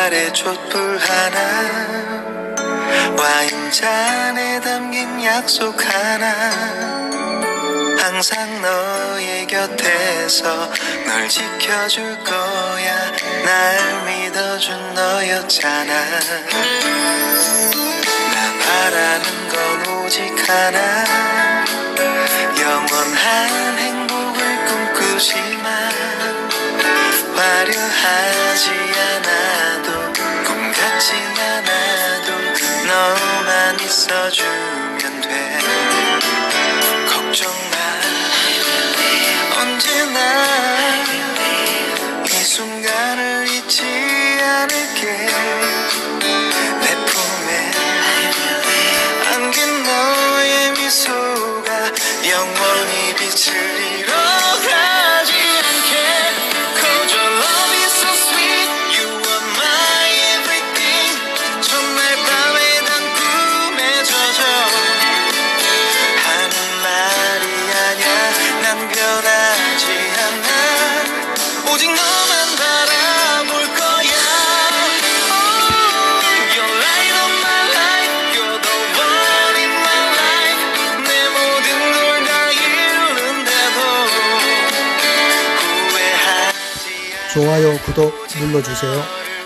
곁에 촛불 하나 와인잔에 담긴 약속 하나. 항상 너의 곁에서 널 지켜줄 거야. 날 믿어준 너였잖아. 나 바라는 건 오직 하나. 영원한 행복을 꿈꾸지만 화려하지 않아 너만 있어주면 돼. 걱정 마 언제나 이 순간을 잊지 않을게. 내 품에 안긴 너의 미소가 영원히 빛을 잃어 좋아요, 구독 눌러주세요.